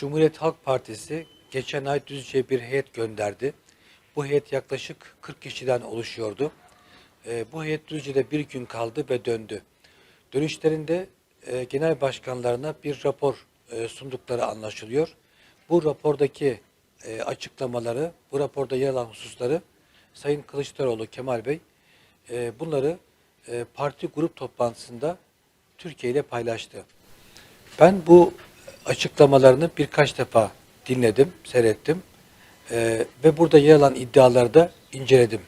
Cumhuriyet Halk Partisi geçen ay Düzce'ye bir heyet gönderdi. Bu heyet yaklaşık 40 kişiden oluşuyordu. Ee, bu heyet Düzce'de bir gün kaldı ve döndü. Dönüşlerinde e, genel başkanlarına bir rapor e, sundukları anlaşılıyor. Bu rapordaki e, açıklamaları, bu raporda yer alan hususları Sayın Kılıçdaroğlu Kemal Bey e, bunları e, parti grup toplantısında Türkiye ile paylaştı. Ben bu açıklamalarını birkaç defa dinledim, seyrettim Ee, ve burada yer alan iddiaları da inceledim.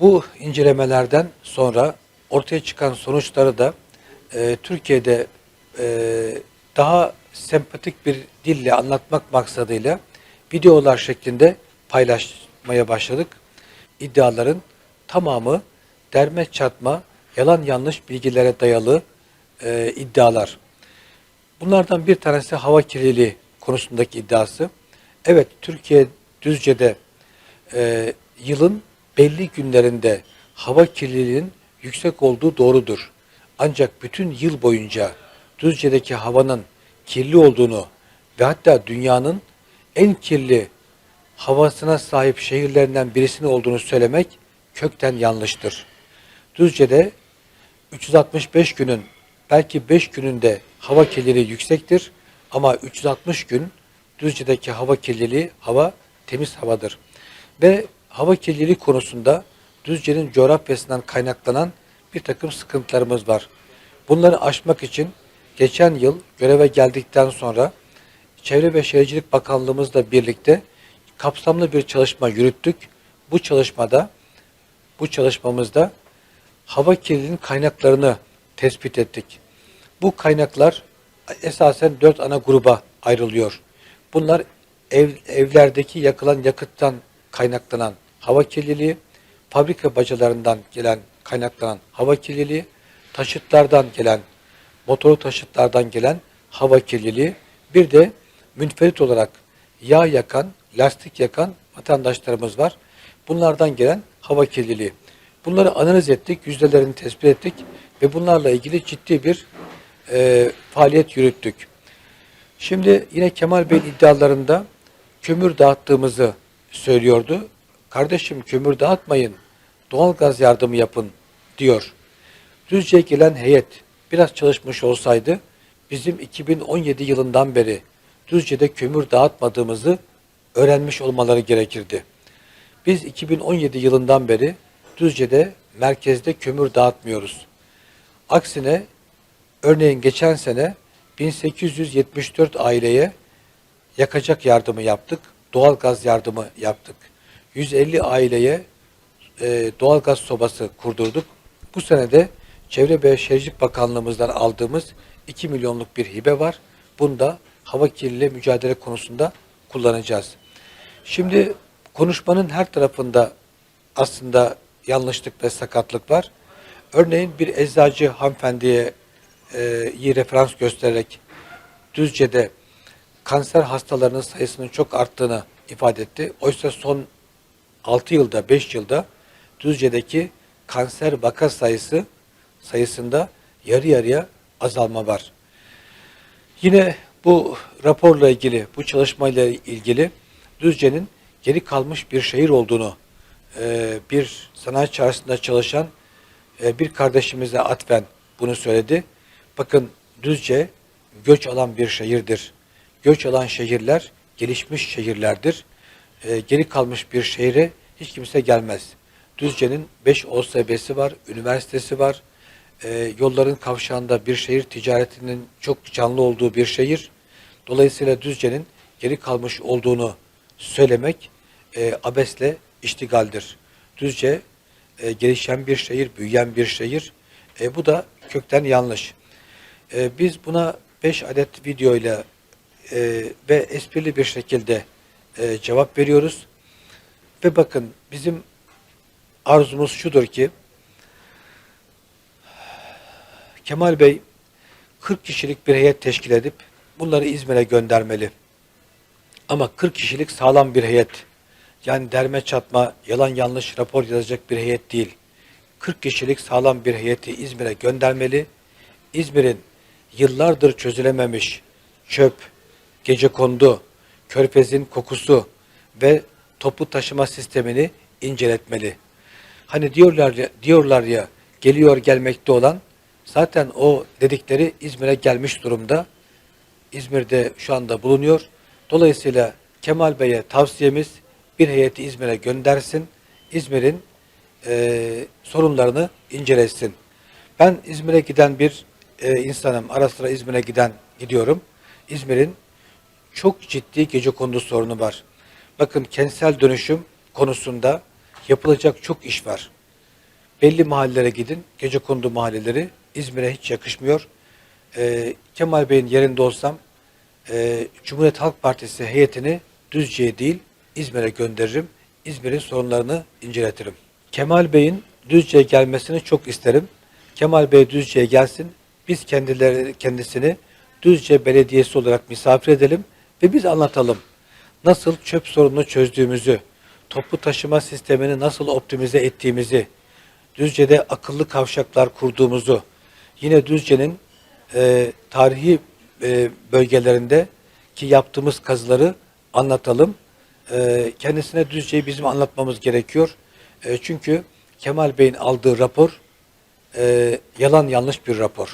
Bu incelemelerden sonra ortaya çıkan sonuçları da e, Türkiye'de e, daha sempatik bir dille anlatmak maksadıyla videolar şeklinde paylaşmaya başladık. İddiaların tamamı derme çatma, yalan yanlış bilgilere dayalı e, iddialar. Bunlardan bir tanesi hava kirliliği konusundaki iddiası. Evet, Türkiye Düzce'de e, yılın belli günlerinde hava kirliliğinin yüksek olduğu doğrudur. Ancak bütün yıl boyunca Düzce'deki havanın kirli olduğunu ve hatta dünyanın en kirli havasına sahip şehirlerinden birisinin olduğunu söylemek kökten yanlıştır. Düzce'de 365 günün belki 5 gününde hava kirliliği yüksektir ama 360 gün Düzce'deki hava kirliliği hava temiz havadır. Ve hava kirliliği konusunda Düzce'nin coğrafyasından kaynaklanan bir takım sıkıntılarımız var. Bunları aşmak için geçen yıl göreve geldikten sonra Çevre ve Şehircilik Bakanlığımızla birlikte kapsamlı bir çalışma yürüttük. Bu çalışmada bu çalışmamızda hava kirliliğinin kaynaklarını tespit ettik. Bu kaynaklar esasen dört ana gruba ayrılıyor. Bunlar ev, evlerdeki yakılan yakıttan kaynaklanan hava kirliliği, fabrika bacalarından gelen kaynaklanan hava kirliliği, taşıtlardan gelen, motoru taşıtlardan gelen hava kirliliği, bir de münferit olarak yağ yakan, lastik yakan vatandaşlarımız var. Bunlardan gelen hava kirliliği. Bunları analiz ettik, yüzdelerini tespit ettik ve bunlarla ilgili ciddi bir e, faaliyet yürüttük. Şimdi yine Kemal Bey'in iddialarında kömür dağıttığımızı söylüyordu. Kardeşim kömür dağıtmayın, doğal gaz yardımı yapın diyor. Düzce'ye gelen heyet biraz çalışmış olsaydı bizim 2017 yılından beri Düzce'de kömür dağıtmadığımızı öğrenmiş olmaları gerekirdi. Biz 2017 yılından beri Düzce'de merkezde kömür dağıtmıyoruz. Aksine örneğin geçen sene 1874 aileye yakacak yardımı yaptık, doğal gaz yardımı yaptık. 150 aileye e, doğal gaz sobası kurdurduk. Bu senede Çevre ve Şehircilik Bakanlığımızdan aldığımız 2 milyonluk bir hibe var. Bunu da hava kirliliği mücadele konusunda kullanacağız. Şimdi konuşmanın her tarafında aslında yanlışlık ve sakatlık var. Örneğin bir eczacı hanımefendiye iyi referans göstererek Düzce'de kanser hastalarının sayısının çok arttığını ifade etti. Oysa son 6 yılda, 5 yılda Düzce'deki kanser vaka sayısı sayısında yarı yarıya azalma var. Yine bu raporla ilgili, bu çalışmayla ilgili Düzce'nin geri kalmış bir şehir olduğunu e, bir sanayi çarşısında çalışan e, bir kardeşimize atfen bunu söyledi. Bakın Düzce göç alan bir şehirdir. Göç alan şehirler gelişmiş şehirlerdir. E, geri kalmış bir şehire hiç kimse gelmez. Düzce'nin 5 OSB'si var, üniversitesi var. E, yolların kavşağında bir şehir ticaretinin çok canlı olduğu bir şehir. Dolayısıyla Düzce'nin geri kalmış olduğunu söylemek e, abesle iştigaldir. Düzce e, gelişen bir şehir, büyüyen bir şehir. E, bu da kökten yanlış. E, biz buna 5 adet video ile e, ve esprili bir şekilde e, cevap veriyoruz. Ve bakın bizim arzumuz şudur ki Kemal Bey 40 kişilik bir heyet teşkil edip bunları İzmir'e göndermeli. Ama 40 kişilik sağlam bir heyet. Yani derme çatma, yalan yanlış rapor yazacak bir heyet değil. 40 kişilik sağlam bir heyeti İzmir'e göndermeli. İzmir'in yıllardır çözülememiş çöp, gecekondu, körfezin kokusu ve toplu taşıma sistemini inceletmeli. Hani diyorlar ya, diyorlar ya geliyor gelmekte olan zaten o dedikleri İzmir'e gelmiş durumda. İzmir'de şu anda bulunuyor. Dolayısıyla Kemal Bey'e tavsiyemiz bir heyeti İzmir'e göndersin. İzmir'in e, sorunlarını incelesin. Ben İzmir'e giden bir e, insanım. Ara sıra İzmir'e giden gidiyorum. İzmir'in çok ciddi gece kondu sorunu var. Bakın kentsel dönüşüm konusunda yapılacak çok iş var. Belli mahallelere gidin, gece kondu mahalleleri İzmir'e hiç yakışmıyor. Ee, Kemal Bey'in yerinde olsam e, Cumhuriyet Halk Partisi heyetini Düzce'ye değil İzmir'e gönderirim. İzmir'in sorunlarını inceletirim. Kemal Bey'in Düzce'ye gelmesini çok isterim. Kemal Bey Düzce'ye gelsin. Biz kendileri kendisini Düzce Belediyesi olarak misafir edelim ve biz anlatalım. Nasıl çöp sorununu çözdüğümüzü, toplu taşıma sistemini nasıl optimize ettiğimizi, Düzce'de akıllı kavşaklar kurduğumuzu, yine Düzce'nin e, tarihi e, bölgelerinde ki yaptığımız kazıları anlatalım. E, kendisine Düzce'yi bizim anlatmamız gerekiyor. E, çünkü Kemal Bey'in aldığı rapor e, yalan yanlış bir rapor.